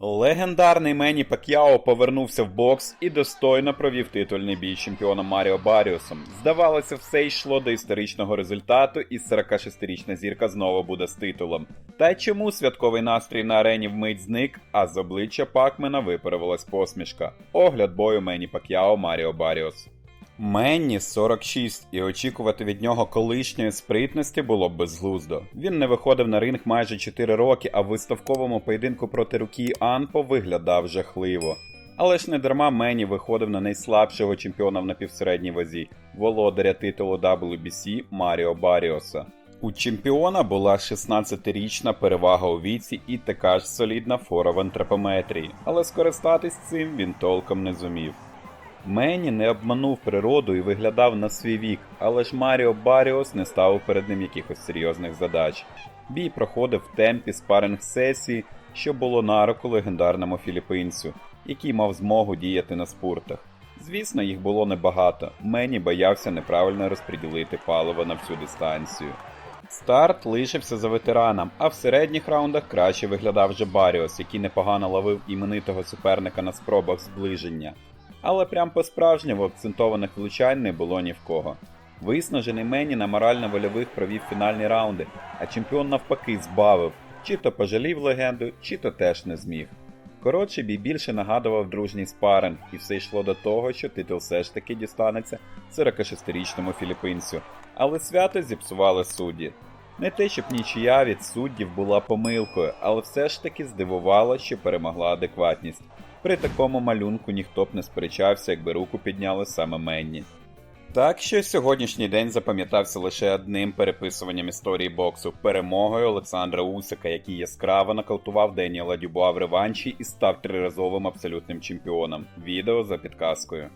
Легендарний Мені Пак'яо повернувся в бокс і достойно провів титульний бій з чемпіоном Маріо Баріусом. Здавалося, все йшло до історичного результату, і 46-річна зірка знову буде з титулом. Та й чому святковий настрій на арені вмить зник, а з обличчя Пакмена випарувалась посмішка. Огляд бою Мені Пак'яо Маріо Баріус. Менні 46, і очікувати від нього колишньої спритності було б безглуздо. Він не виходив на ринг майже 4 роки, а в виставковому поєдинку проти руки Анпо виглядав жахливо. Але ж не дарма Мені виходив на найслабшого чемпіона в напівсередній вазі, володаря титулу WBC Маріо Баріоса. У чемпіона була 16-річна перевага у віці і така ж солідна фора в антропометрії, але скористатись цим він толком не зумів. Мені не обманув природу і виглядав на свій вік, але ж Маріо Баріос не ставив перед ним якихось серйозних задач. Бій проходив в темпі спаринг сесії, що було на руку легендарному філіппінцю, який мав змогу діяти на спуртах. Звісно, їх було небагато. Мені боявся неправильно розподілити паливо на всю дистанцію. Старт лишився за ветераном, а в середніх раундах краще виглядав вже Баріос, який непогано ловив іменитого суперника на спробах зближення. Але прям по-справжньому акцентованих влучань не було ні в кого. Виснажений Мені на морально-вольових провів фінальні раунди, а чемпіон навпаки збавив, чи то пожалів легенду, чи то теж не зміг. Коротше, бій більше нагадував дружній спаринг, і все йшло до того, що титул все ж таки дістанеться 46-річному філіппінцю. Але свято зіпсували судді. Не те, щоб нічия від суддів була помилкою, але все ж таки здивувало, що перемогла адекватність. При такому малюнку ніхто б не сперечався, якби руку підняли саме Менні. Так що сьогоднішній день запам'ятався лише одним переписуванням історії боксу перемогою Олександра Усика, який яскраво нокаутував Деніела Дюбуа в реванші і став триразовим абсолютним чемпіоном. Відео за підказкою.